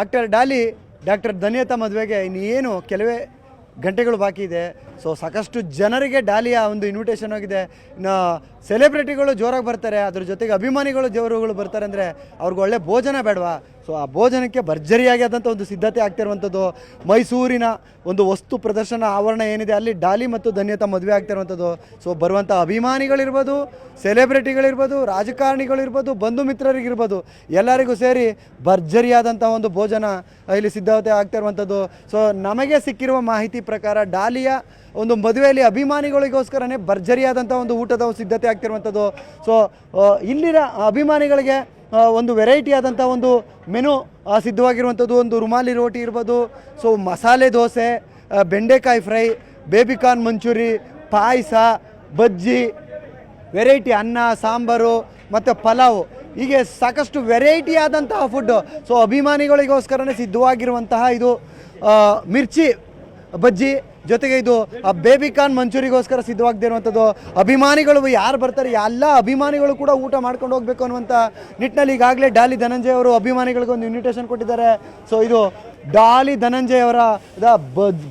Actor Daali, doctor ಧನ್ಯತಾ ಮದುವೆಗೆ ಇನ್ನೇನು ಕೆಲವೇ ಗಂಟೆಗಳು ಬಾಕಿ ಇದೆ. ಸೊ ಸಾಕಷ್ಟು ಜನರಿಗೆ ಡಾಲಿಯ ಒಂದು ಇನ್ವಿಟೇಷನ್ ಆಗಿದೆ. ಇನ್ನು ಸೆಲೆಬ್ರಿಟಿಗಳು ಜೋರಾಗಿ ಬರ್ತಾರೆ, ಅದ್ರ ಜೊತೆಗೆ ಅಭಿಮಾನಿಗಳು ಜೋರುಗಳು ಬರ್ತಾರೆ ಅಂದರೆ ಅವ್ರಿಗೆ ಒಳ್ಳೆ ಭೋಜನ ಬೇಡವಾ? ಸೊ ಆ ಭೋಜನಕ್ಕೆ ಭರ್ಜರಿಯಾಗಿ ಆದಂಥ ಒಂದು ಸಿದ್ಧತೆ ಆಗ್ತಿರುವಂಥದ್ದು, ಮೈಸೂರಿನ ಒಂದು ವಸ್ತು ಪ್ರದರ್ಶನ ಆವರಣ ಏನಿದೆ, ಅಲ್ಲಿ ಡಾಲಿ ಮತ್ತು ಧನ್ಯತಾ ಮದುವೆ ಆಗ್ತಿರುವಂಥದ್ದು. ಸೊ ಬರುವಂಥ ಅಭಿಮಾನಿಗಳಿರ್ಬೋದು ಸೆಲೆಬ್ರಿಟಿಗಳಿರ್ಬೋದು ರಾಜಕಾರಣಿಗಳಿರ್ಬೋದು, ಬಂಧು ಮಿತ್ರರಿಗಿರ್ಬೋದು, ಎಲ್ಲರಿಗೂ ಸೇರಿ ಭರ್ಜರಿಯಾದಂಥ ಒಂದು ಭೋಜನ, ಇಲ್ಲಿ ಸಿದ್ಧತೆ ಆಗ್ತಿರುವಂಥದ್ದು. ಸೊ ನಮಗೆ ಸಿಕ್ಕಿರುವ ಮಾಹಿತಿ ಪ್ರಕಾರ ಡಾಲಿಯ ಒಂದು ಮದುವೆಯಲ್ಲಿ ಅಭಿಮಾನಿಗಳಿಗೋಸ್ಕರನೇ ಭರ್ಜರಿಯಾದಂಥ ಒಂದು ಊಟದ ಸಿದ್ಧತೆ ಆಗ್ತಿರುವಂಥದ್ದು. ಸೊ ಇಲ್ಲಿನ ಅಭಿಮಾನಿಗಳಿಗೆ ಒಂದು ವೆರೈಟಿ ಆದಂಥ ಒಂದು ಮೆನು ಸಿದ್ಧವಾಗಿರುವಂಥದ್ದು. ಒಂದು ರುಮಾಲಿ ರೋಟಿ ಇರ್ಬೋದು. ಸೊ ಮಸಾಲೆ ದೋಸೆ ಬೆಂಡೆಕಾಯಿ ಫ್ರೈ ಬೇಬಿಕಾರ್ನ್ ಮಂಚೂರಿ, ಪಾಯಸ, ಬಜ್ಜಿ ವೆರೈಟಿ ಅನ್ನ, ಸಾಂಬಾರು, ಮತ್ತು ಪಲಾವು. ಹೀಗೆ ಸಾಕಷ್ಟು ವೆರೈಟಿ ಆದಂತಹ ಫುಡ್ಡು ಸೊ ಅಭಿಮಾನಿಗಳಿಗೋಸ್ಕರನೇ ಸಿದ್ಧವಾಗಿರುವಂತಹ ಇದು ಮಿರ್ಚಿ, ಬಜ್ಜಿ ಜೊತೆಗೆ ಇದು, ಆ ಖಾನ್ ಮಂಚೂರಿಗೋಸ್ಕರ ಸಿದ್ಧವಾಗದಿರುವಂಥದ್ದು ಅಭಿಮಾನಿಗಳು ಯಾರು ಬರ್ತಾರೆ, ಎಲ್ಲ ಅಭಿಮಾನಿಗಳು ಕೂಡ ಊಟ ಮಾಡ್ಕೊಂಡು ಹೋಗ್ಬೇಕು ಅನ್ನುವಂಥ ನಿಟ್ಟಿನಲ್ಲಿ ಈಗಾಗಲೇ ಡಾಲಿ ಧನಂಜಯ ಅವರು ಅಭಿಮಾನಿಗಳಿಗೆ ಒಂದು ಇನ್ವಿಟೇಷನ್ ಕೊಟ್ಟಿದ್ದಾರೆ. ಸೊ ಇದು ಡಾಲಿ ಧನಂಜಯ ಅವರ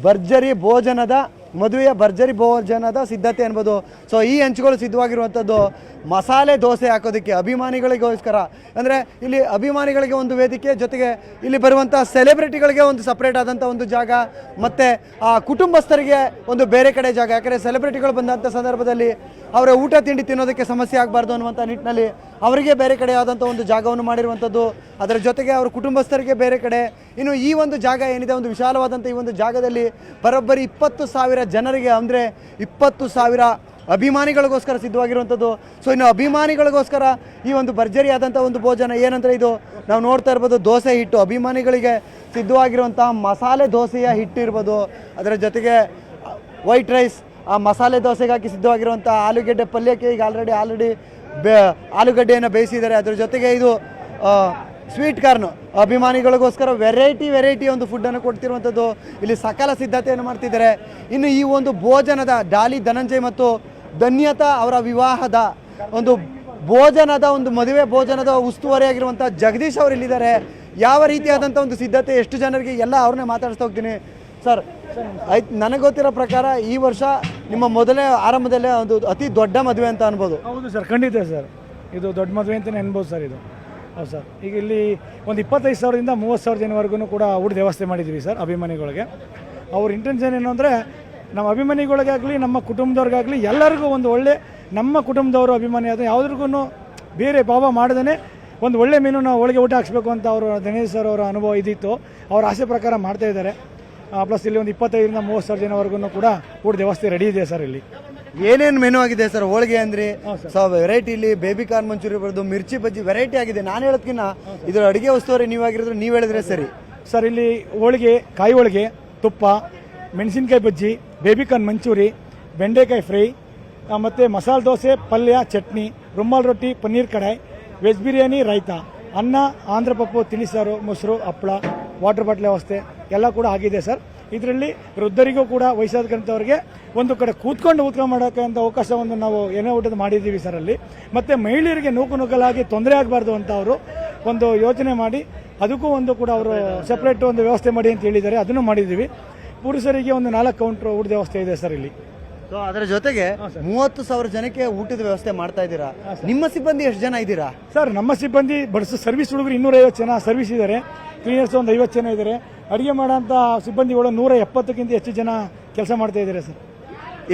ಭರ್ಜರಿ ಭೋಜನದ ಮದುವೆಯ ಭರ್ಜರಿ ಭೋಜನದ ಸಿದ್ಧತೆ ಅನ್ಬೋದು ಸೊ ಈ ಹಂಚುಗಳು ಸಿದ್ಧವಾಗಿರುವಂಥದ್ದು ಮಸಾಲೆ ದೋಸೆ ಹಾಕೋದಕ್ಕೆ ಅಭಿಮಾನಿಗಳಿಗೋಸ್ಕರ. ಅಂದರೆ ಇಲ್ಲಿ ಅಭಿಮಾನಿಗಳಿಗೆ ಒಂದು ವೇದಿಕೆ, ಜೊತೆಗೆ ಇಲ್ಲಿ ಬರುವಂಥ ಸೆಲೆಬ್ರಿಟಿಗಳಿಗೆ ಒಂದು ಸಪ್ರೇಟ್ ಆದಂಥ ಒಂದು ಜಾಗ, ಮತ್ತು ಆ ಕುಟುಂಬಸ್ಥರಿಗೆ ಒಂದು ಬೇರೆ ಕಡೆ ಜಾಗ. ಯಾಕಂದರೆ ಸೆಲೆಬ್ರಿಟಿಗಳು ಬಂದಂಥ ಸಂದರ್ಭದಲ್ಲಿ ಅವರ ಊಟ ತಿಂಡಿ ತಿನ್ನೋದಕ್ಕೆ ಸಮಸ್ಯೆ ಆಗಬಾರ್ದು ಅನ್ನುವಂಥ ನಿಟ್ಟಿನಲ್ಲಿ ಅವರಿಗೆ ಬೇರೆ ಕಡೆ ಆದಂಥ ಒಂದು ಜಾಗವನ್ನು ಮಾಡಿರುವಂಥದ್ದು. ಅದರ ಜೊತೆಗೆ ಅವರ ಕುಟುಂಬಸ್ಥರಿಗೆ ಬೇರೆ ಕಡೆ. ಇನ್ನು ಈ ಒಂದು ಜಾಗ ಏನಿದೆ, ಒಂದು ವಿಶಾಲವಾದಂಥ ಈ ಒಂದು ಜಾಗದಲ್ಲಿ ಬರೋಬ್ಬರಿ ಇಪ್ಪತ್ತು ಸಾವಿರ ಜನರಿಗೆ ಅಂದರೆ ಇಪ್ಪತ್ತು ಸಾವಿರ ಅಭಿಮಾನಿಗಳಿಗೋಸ್ಕರ ಸಿದ್ಧವಾಗಿರುವಂಥದ್ದು. ಸೊ ಇನ್ನು ಅಭಿಮಾನಿಗಳಿಗೋಸ್ಕರ ಈ ಒಂದು ಭರ್ಜರಿ ಆದಂಥ ಒಂದು ಭೋಜನ ಏನಂದರೆ ಇದು? ನಾವು ನೋಡ್ತಾ ಇರ್ಬೋದು, ದೋಸೆ ಹಿಟ್ಟು. ಅಭಿಮಾನಿಗಳಿಗೆ ಸಿದ್ಧವಾಗಿರುವಂಥ ಮಸಾಲೆ ದೋಸೆಯ ಹಿಟ್ಟು ಇರ್ಬೋದು ಅದರ ಜೊತೆಗೆ ವೈಟ್ ರೈಸ್ ಆ ಮಸಾಲೆ ದೋಸೆಗೆ ಹಾಕಿ ಸಿದ್ಧವಾಗಿರುವಂಥ ಆಲೂಗಡ್ಡೆ ಪಲ್ಯಕ್ಕೆ ಈಗ ಆಲ್ರೆಡಿ ಆಲ್ರೆಡಿ ಬೇ ಆಲೂಗಡ್ಡೆಯನ್ನು ಬೇಯಿಸಿದ್ದಾರೆ. ಅದ್ರ ಜೊತೆಗೆ ಇದು ಸ್ವೀಟ್ ಕಾರ್ನ್ ಅಭಿಮಾನಿಗಳಿಗೋಸ್ಕರ ವೆರೈಟಿ ವೆರೈಟಿ ಒಂದು ಫುಡ್ಡನ್ನು ಕೊಡ್ತಿರುವಂಥದ್ದು ಇಲ್ಲಿ ಸಕಾಲ ಸಿದ್ಧತೆಯನ್ನು ಮಾಡ್ತಿದ್ದಾರೆ. ಇನ್ನು ಈ ಒಂದು ಭೋಜನದ ಡಾಲಿ ಧನಂಜಯ್ ಮತ್ತು ಧನ್ಯತಾ ಅವರ ವಿವಾಹದ ಒಂದು ಭೋಜನದ ಒಂದು ಮದುವೆ ಭೋಜನದ ಉಸ್ತುವಾರಿಯಾಗಿರುವಂಥ ಜಗದೀಶ್ ಅವರು ಇಲ್ಲಿದ್ದಾರೆ. ಯಾವ ರೀತಿಯಾದಂಥ ಒಂದು ಸಿದ್ಧತೆ ಎಷ್ಟು ಜನರಿಗೆ ಎಲ್ಲ ಅವ್ರನ್ನೇ ಮಾತಾಡಿಸ್ತಾ ಹೋಗ್ತೀನಿ. ಸರ್, ಆಯ್ತು, ನನಗೆ ಗೊತ್ತಿರೋ ಪ್ರಕಾರ ಈ ವರ್ಷ ನಿಮ್ಮ ಮೊದಲೇ ಆರಂಭದಲ್ಲೇ ಒಂದು ಅತಿ ದೊಡ್ಡ ಮದುವೆ ಅಂತ ಅನ್ಬೋದು. ಹೌದು ಸರ್, ಖಂಡಿತ ಸರ್. ಇದು ದೊಡ್ಡ ಮದುವೆ ಅಂತಲೇ ಅನ್ಬೋದು ಸರ್ ಇದು. ಹೌದು ಸರ್. ಈಗ ಇಲ್ಲಿ ಒಂದು ಇಪ್ಪತ್ತೈದು ಸಾವಿರದಿಂದ ಮೂವತ್ತು ಸಾವಿರ ಜನವರೆಗೂ ಕೂಡ ಊಟದ ವ್ಯವಸ್ಥೆ ಮಾಡಿದ್ದೀವಿ ಸರ್, ಅಭಿಮಾನಿಗಳಿಗೆ. ಅವ್ರ ಇಂಟೆನ್ಷನ್ ಏನು ಅಂದರೆ, ನಮ್ಮ ಅಭಿಮಾನಿಗಳಿಗಾಗಲಿ ನಮ್ಮ ಕುಟುಂಬದವ್ರಿಗಾಗಲಿ ಎಲ್ಲರಿಗೂ ಒಂದು ಒಳ್ಳೆ, ನಮ್ಮ ಕುಟುಂಬದವರು ಅಭಿಮಾನಿ ಆದರೆ ಯಾವುದ್ರಿಗೂ ಬೇರೆ ಭಾವ ಮಾಡದೇ ಒಂದು ಒಳ್ಳೆ ಮೀನು ನಾವು ಒಳಗೆ ಊಟ ಹಾಕ್ಸ್ಬೇಕು ಅಂತ ಅವರು ದಿನೇಶ್ ಸರ್ ಅವರ ಅನುಭವ ಇದ್ದಿತ್ತು ಅವ್ರ ಆಸೆ ಪ್ರಕಾರ ಮಾಡ್ತಾ ಇದ್ದಾರೆ. ಪ್ಲಸ್ ಇಲ್ಲಿ ಒಂದು ಇಪ್ಪತ್ತೈದರಿಂದ ಮೂವತ್ತು ಸಾವಿರ ಜನವರೆಗೂ ಕೂಡ ಊಟದ ವ್ಯವಸ್ಥೆ ರೆಡಿ ಇದೆ ಸರ್ ಇಲ್ಲಿ. ಏನೇನು ಮೆನು ಆಗಿದೆ ಸರ್ ಹೋಳಿಗೆ ಅಂದ್ರೆ ಸೊ ವೆರೈಟಿ ಇಲ್ಲಿ ಬೇಬಿ ಕಾರ್ನ್ ಮಂಚೂರಿ ಬರೋದು ಮಿರ್ಚಿ ಬಜ್ಜಿ ವೆರೈಟಿ ಆಗಿದೆ. ನಾನು ಹೇಳೋದ್ಕಿನ್ನ ಇದರ ಅಡುಗೆ ವಸ್ತುವರಿ ನೀವಾಗಿರೋದು ನೀವು ಹೇಳಿದ್ರೆ ಸರಿ. ಸರ್ ಇಲ್ಲಿ ಹೋಳಿಗೆ ಕಾಯಿ ಹೋಳಿಗೆ ತುಪ್ಪ ಮೆಣಸಿನ್ಕಾಯಿ ಬಜ್ಜಿ ಬೇಬಿ ಕಾರ್ನ್ ಮಂಚೂರಿ ಬೆಂಡೆಕಾಯಿ ಫ್ರೈ ಮತ್ತೆ ಮಸಾಲೆ ದೋಸೆ ಪಲ್ಯ ಚಟ್ನಿ ರುಮಾಲ್ ರೊಟ್ಟಿ ಪನ್ನೀರ್ ಕಡಾಯಿ ವೆಜ್ ಬಿರಿಯಾನಿ ರೈತ ಅನ್ನ ಆಂಧ್ರ ಪಪ್ಪು ತಿಳಿಸಾರು ಮೊಸರು ಹಪ್ಪಳ ವಾಟರ್ ಬಾಟ್ಲ್ ವ್ಯವಸ್ಥೆ ಎಲ್ಲ ಕೂಡ ಆಗಿದೆ ಸರ್. ಇದರಲ್ಲಿ ವೃದ್ಧರಿಗೂ ಕೂಡ ವಯಸ್ಸಾದಂಥವ್ರಿಗೆ ಒಂದು ಕಡೆ ಕೂತ್ಕೊಂಡು ಊಟ ಮಾಡೋಕ್ಕಂಥ ಅವಕಾಶವನ್ನು ನಾವು ಏನೇ ಊಟದ ಮಾಡಿದ್ದೀವಿ ಸರ್ ಅಲ್ಲಿ. ಮತ್ತು ಮಹಿಳೆಯರಿಗೆ ನೂಕು ನುಗ್ಗಲಾಗಿ ತೊಂದರೆ ಆಗಬಾರ್ದು ಅಂತ ಅವರು ಒಂದು ಯೋಚನೆ ಮಾಡಿ ಅದಕ್ಕೂ ಒಂದು ಕೂಡ ಅವರು ಸಪ್ರೇಟ್ ಒಂದು ವ್ಯವಸ್ಥೆ ಮಾಡಿ ಅಂತ ಹೇಳಿದ್ದಾರೆ. ಅದನ್ನು ಮಾಡಿದ್ದೀವಿ. ಪುರುಷರಿಗೆ ಒಂದು ನಾಲ್ಕು ಕೌಂಟ್ರ್ ಊಟದ ವ್ಯವಸ್ಥೆ ಇದೆ ಸರ್ ಇಲ್ಲಿ. ಸೊ ಅದರ ಜೊತೆಗೆ ಮೂವತ್ತು ಸಾವಿರ ಜನಕ್ಕೆ ಊಟದ ವ್ಯವಸ್ಥೆ ಮಾಡ್ತಾ ಇದ್ದೀರಾ? ನಿಮ್ಮ ಸಿಬ್ಬಂದಿ ಎಷ್ಟು ಜನ ಇದ್ದೀರಾ? ಸರ್ ನಮ್ಮ ಸಿಬ್ಬಂದಿ ಬಡಿಸೋ ಸರ್ವಿಸ್ ಹುಡುಗರು ಇನ್ನೂರೈವತ್ತು ಜನ ಸರ್ವಿಸ್ ಇದ್ದಾರೆ. ಕ್ಲೀನರ್ಸ್ ಒಂದು ಐವತ್ತು ಜನ ಇದ್ದಾರೆ. ಅಡುಗೆ ಮಾಡೋಂಥ ಸಿಬ್ಬಂದಿಗಳು ನೂರ ಎಪ್ಪತ್ತಕ್ಕಿಂತ ಹೆಚ್ಚು ಜನ ಕೆಲಸ ಮಾಡ್ತಾ ಇದ್ದಾರೆ ಸರ್.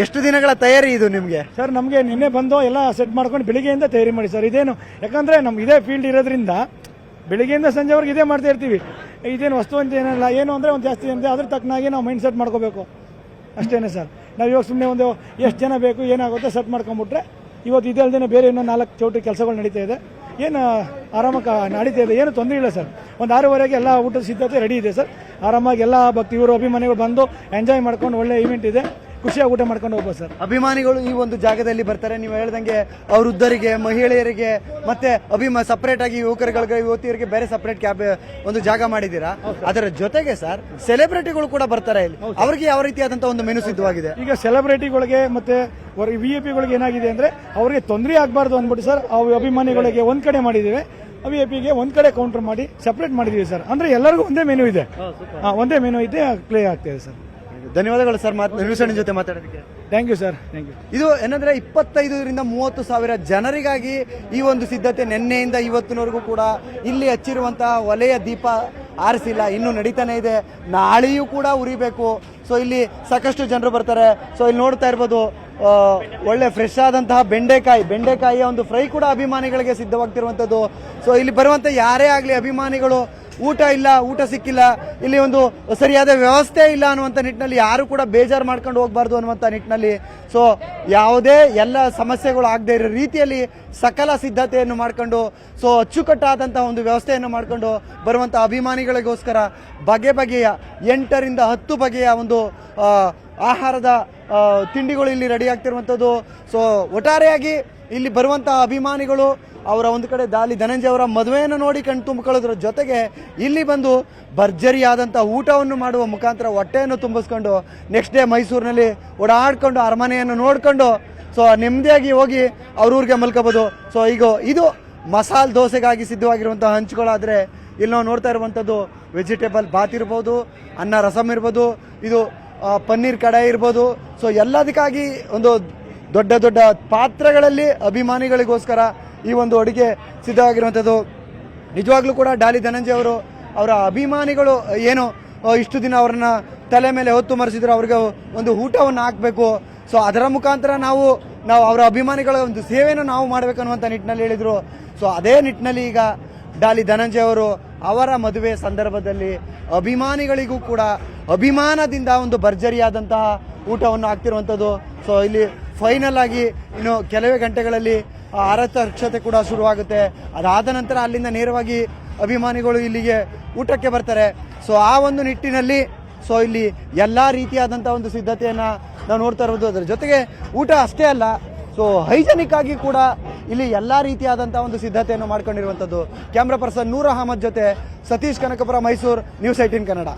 ಎಷ್ಟು ದಿನಗಳ ತಯಾರಿ ಇದು ನಿಮಗೆ? ಸರ್ ನಮಗೆ ನಿನ್ನೆ ಬಂದು ಎಲ್ಲ ಸೆಟ್ ಮಾಡ್ಕೊಂಡು ಬೆಳಿಗ್ಗೆಯಿಂದ ತಯಾರಿ ಮಾಡಿ ಸರ್. ಇದೇನು ಯಾಕಂದರೆ ನಮ್ಗೆ ಇದೇ ಫೀಲ್ಡ್ ಇರೋದ್ರಿಂದ ಬೆಳಿಗ್ಗೆಯಿಂದ ಸಂಜೆವರೆಗೆ ಇದೇ ಮಾಡ್ತಾ ಇರ್ತೀವಿ. ಇದೇನು ವಸ್ತು ಅಂತ ಏನಲ್ಲ. ಏನು ಅಂದರೆ ಒಂದು ಜಾಸ್ತಿ ಅಂದರೆ ಅದ್ರ ತಕ್ಕನಾಗಿ ನಾವು ಮೈಂಡ್ ಸೆಟ್ ಮಾಡ್ಕೋಬೇಕು. ಅಷ್ಟೇನೆ ಸರ್. ನಾವು ಇವಾಗ ಸುಮ್ಮನೆ ಒಂದು ಎಷ್ಟು ಜನ ಬೇಕು ಏನಾಗುತ್ತೆ ಸೆಟ್ ಮಾಡ್ಕೊಂಬಿಟ್ರೆ ಇವತ್ತು ಇದಲ್ದೇ ಬೇರೆ ಇನ್ನೂ ನಾಲ್ಕು ಚೌಟಿ ಕೆಲಸಗಳು ನಡೀತಾ ಇದೆ. ಏನು ಆರಾಮಾಗಿ ನಡೀತಾ ಇದೆ ಏನು ತೊಂದರೆ ಇಲ್ಲ ಸರ್. ಒಂದು ಆರೂವರೆಗೆ ಎಲ್ಲ ಊಟದ ಸಿದ್ಧತೆ ರೆಡಿ ಇದೆ ಸರ್. ಆರಾಮಾಗಿ ಎಲ್ಲ ಭಕ್ತಿ ಇವರು ಅಭಿಮಾನಿಗಳು ಬಂದು ಎಂಜಾಯ್ ಮಾಡ್ಕೊಂಡು ಒಳ್ಳೆ ಈವೆಂಟ್ ಇದೆ. ಖುಷಿಯಾಗಿ ಊಟ ಮಾಡ್ಕೊಂಡು ಹೋಗ್ಬೋದು ಸರ್. ಅಭಿಮಾನಿಗಳು ಈ ಒಂದು ಜಾಗದಲ್ಲಿ ಬರ್ತಾರೆ. ನೀವು ಹೇಳ್ದಂಗೆ ಅವ್ರ ವೃದ್ಧರಿಗೆ ಮಹಿಳೆಯರಿಗೆ ಮತ್ತೆ ಅಭಿಮ ಸಪರೇಟ್ ಆಗಿ ಯುವಕರುಗಳಿಗೆ ಯುವತಿಯರಿಗೆ ಬೇರೆ ಸಪ್ರೇಟ್ ಕ್ಯಾಬ್ ಒಂದು ಜಾಗ ಮಾಡಿದ್ದೀರಾ? ಅದರ ಜೊತೆಗೆ ಸರ್ ಸೆಲೆಬ್ರಿಟಿಗಳು ಕೂಡ ಬರ್ತಾರೆ ಇಲ್ಲಿ. ಅವ್ರಿಗೆ ಯಾವ ರೀತಿಯಾದಂತಹ ಒಂದು ಮೆನು ಸಿದ್ಧವಾಗಿದೆ? ಈಗ ಸೆಲೆಬ್ರಿಟಿಗಳಿಗೆ ಮತ್ತೆ ವಿ ಎ ಪಿಗಳಿಗೆ ಏನಾಗಿದೆ ಅಂದ್ರೆ ಅವರಿಗೆ ತೊಂದರೆ ಆಗಬಾರ್ದು ಅಂದ್ಬಿಟ್ಟು ಸರ್ ಅವ್ರ ಅಭಿಮಾನಿಗಳಿಗೆ ಒಂದ್ ಕಡೆ ಮಾಡಿದ್ದೀವಿ. ವಿ ಎ ಪಿಗೆ ಒಂದ್ ಕಡೆ ಕೌಂಟರ್ ಮಾಡಿ ಸೆಪರೇಟ್ ಮಾಡಿದೀವಿ ಸರ್. ಅಂದ್ರೆ ಎಲ್ಲರಿಗೂ ಒಂದೇ ಮೆನು ಇದೆ. ಹಾ, ಒಂದೇ ಮೆನು ಇದೆ ಪ್ಲೇ ಆಗ್ತಿದೆ ಸರ್. ಧನ್ಯವಾದಗಳು ಸರ್ ಮಾತು ಜೊತೆ ಮಾತಾಡೋದಕ್ಕೆ. Thank you sir thank you ಇದು ಏನಂದ್ರೆ ಇಪ್ಪತ್ತೈದರಿಂದ ಮೂವತ್ತು ಸಾವಿರ ಜನರಿಗಾಗಿ ಈ ಒಂದು ಸಿದ್ಧತೆ ನಿನ್ನೆಯಿಂದ ಇವತ್ತಿನವರೆಗೂ ಕೂಡ ಇಲ್ಲಿ ಹಚ್ಚಿರುವಂತಹ ಒಲೆಯ ದೀಪ ಆರಿಸಿಲ್ಲ. ಇನ್ನೂ ನಡೀತಾನೆ ಇದೆ. ನಾಳೆಯೂ ಕೂಡ ಉರಿಬೇಕು. ಸೊ ಇಲ್ಲಿ ಸಾಕಷ್ಟು ಜನರು ಬರ್ತಾರೆ. ಸೊ ಇಲ್ಲಿ ನೋಡ್ತಾ ಇರ್ಬೋದು ಒಳ್ಳೆ ಫ್ರೆಶ್ ಆದಂತಹ ಬೆಂಡೆಕಾಯಿ. ಬೆಂಡೆಕಾಯಿಯ ಒಂದು ಫ್ರೈ ಕೂಡ ಅಭಿಮಾನಿಗಳಿಗೆ ಸಿದ್ಧವಾಗ್ತಿರುವಂಥದ್ದು ಸೊ ಇಲ್ಲಿ ಬರುವಂಥ ಯಾರೇ ಆಗಲಿ ಅಭಿಮಾನಿಗಳು ಊಟ ಇಲ್ಲ, ಊಟ ಸಿಕ್ಕಿಲ್ಲ, ಇಲ್ಲಿ ಒಂದು ಸರಿಯಾದ ವ್ಯವಸ್ಥೆ ಇಲ್ಲ ಅನ್ನುವಂಥ ನಿಟ್ಟಿನಲ್ಲಿ ಯಾರು ಕೂಡ ಬೇಜಾರು ಮಾಡ್ಕೊಂಡು ಹೋಗಬಾರ್ದು ಅನ್ನುವಂಥ ನಿಟ್ಟಿನಲ್ಲಿ. ಸೊ ಯಾವುದೇ ಎಲ್ಲ ಸಮಸ್ಯೆಗಳು ಆಗದೇ ಇರೋ ರೀತಿಯಲ್ಲಿ ಸಕಲ ಸಿದ್ಧತೆಯನ್ನು ಮಾಡ್ಕೊಂಡು ಸೊ ಅಚ್ಚುಕಟ್ಟಾದಂಥ ಒಂದು ವ್ಯವಸ್ಥೆಯನ್ನು ಮಾಡ್ಕೊಂಡು ಬರುವಂಥ ಅಭಿಮಾನಿಗಳಿಗೋಸ್ಕರ ಬಗೆ ಬಗೆಯ ಎಂಟರಿಂದ ಹತ್ತು ಬಗೆಯ ಒಂದು ಆಹಾರದ ತಿಂಡಿಗಳು ಇಲ್ಲಿ ರೆಡಿ ಆಗ್ತಿರುವಂಥದ್ದು ಸೊ ಒಟ್ಟಾರೆಯಾಗಿ ಇಲ್ಲಿ ಬರುವಂತಹ ಅಭಿಮಾನಿಗಳು ಅವರ ಒಂದು ಕಡೆ ದಾಲಿ ಧನಂಜಯ ಅವರ ಮದುವೆಯನ್ನು ನೋಡಿ ಕಣ್ಣು ತುಂಬಿಕೊಳ್ಳೋದ್ರ ಜೊತೆಗೆ ಇಲ್ಲಿ ಬಂದು ಭರ್ಜರಿಯಾದಂಥ ಊಟವನ್ನು ಮಾಡುವ ಮುಖಾಂತರ ಹೊಟ್ಟೆಯನ್ನು ತುಂಬಿಸ್ಕೊಂಡು ನೆಕ್ಸ್ಟ್ ಡೇ ಮೈಸೂರಿನಲ್ಲಿ ಓಡಾಡ್ಕೊಂಡು ಅರಮನೆಯನ್ನು ನೋಡಿಕೊಂಡು ಸೊ ನೆಮ್ಮದಿಯಾಗಿ ಹೋಗಿ ಅವ್ರೂರಿಗೆ ಮಲ್ಕೋಬೋದು. ಸೊ ಈಗ ಇದು ಮಸಾಲೆ ದೋಸೆಗಾಗಿ ಸಿದ್ಧವಾಗಿರುವಂಥ ಹಂಚುಗಳಾದರೆ ಇಲ್ಲಿ ನಾವು ನೋಡ್ತಾ ಇರುವಂಥದ್ದು ವೆಜಿಟೇಬಲ್ ಬಾತ್ ಇರ್ಬೋದು, ಅನ್ನ ರಸಮ್ ಇರ್ಬೋದು, ಇದು ಪನ್ನೀರ್ ಕಡಾಯಿ ಇರ್ಬೋದು. ಸೊ ಎಲ್ಲದಕ್ಕಾಗಿ ಒಂದು ದೊಡ್ಡ ದೊಡ್ಡ ಪಾತ್ರಗಳಲ್ಲಿ ಅಭಿಮಾನಿಗಳಿಗೋಸ್ಕರ ಈ ಒಂದು ಅಡುಗೆ ಸಿದ್ಧವಾಗಿರುವಂಥದ್ದು. ನಿಜವಾಗ್ಲೂ ಕೂಡ ಡಾಲಿ ಧನಂಜಯ ಅವರು ಅವರ ಅಭಿಮಾನಿಗಳು ಏನು ಇಷ್ಟು ದಿನ ಅವರನ್ನ ತಲೆ ಮೇಲೆ ಹೊತ್ತು ಮರೆಸಿದ್ರು, ಅವ್ರಿಗೆ ಒಂದು ಊಟವನ್ನು ಹಾಕಬೇಕು. ಸೊ, ಅದರ ಮುಖಾಂತರ ನಾವು ನಾವು ಅವರ ಅಭಿಮಾನಿಗಳ ಒಂದು ಸೇವೆಯನ್ನು ನಾವು ಮಾಡಬೇಕನ್ನುವಂಥ ನಿಟ್ಟಿನಲ್ಲಿ ಹೇಳಿದರು. ಸೊ, ಅದೇ ನಿಟ್ಟಿನಲ್ಲಿ ಈಗ ಡಾಲಿ ಧನಂಜಯ ಅವರು ಅವರ ಮದುವೆ ಸಂದರ್ಭದಲ್ಲಿ ಅಭಿಮಾನಿಗಳಿಗೂ ಕೂಡ ಅಭಿಮಾನದಿಂದ ಒಂದು ಭರ್ಜರಿಯಾದಂತಹ ಊಟವನ್ನು ಹಾಕ್ತಿರುವಂಥದ್ದು. ಸೊ, ಇಲ್ಲಿ ಫೈನಲ್ ಆಗಿ ಇನ್ನು ಕೆಲವೇ ಗಂಟೆಗಳಲ್ಲಿ ಆರತಕ್ಷತೆ ಕೂಡ ಶುರುವಾಗುತ್ತೆ. ಅದಾದ ನಂತರ ಅಲ್ಲಿಂದ ನೇರವಾಗಿ ಅಭಿಮಾನಿಗಳು ಇಲ್ಲಿಗೆ ಊಟಕ್ಕೆ ಬರ್ತಾರೆ. ಸೊ ಆ ಒಂದು ನಿಟ್ಟಿನಲ್ಲಿ ಸೊ ಇಲ್ಲಿ ಎಲ್ಲ ರೀತಿಯಾದಂಥ ಒಂದು ಸಿದ್ಧತೆಯನ್ನು ನಾವು ನೋಡ್ತಾ ಇರೋದು. ಅದರ ಜೊತೆಗೆ ಊಟ ಅಷ್ಟೇ ಅಲ್ಲ ಸೊ ಹೈಜನಿಕ್ ಆಗಿ ಕೂಡ ಇಲ್ಲಿ ಎಲ್ಲ ರೀತಿಯಾದಂಥ ಒಂದು ಸಿದ್ಧತೆಯನ್ನು ಮಾಡ್ಕೊಂಡಿರುವಂಥದ್ದು ಕ್ಯಾಮ್ರಾ ಪರ್ಸನ್ ನೂರ್ ಅಹಮದ್ ಜೊತೆ ಸತೀಶ್ ಕನಕಪುರ ಮೈಸೂರು, ನ್ಯೂಸ್ ಏಟೀನ್ ಕನ್ನಡ.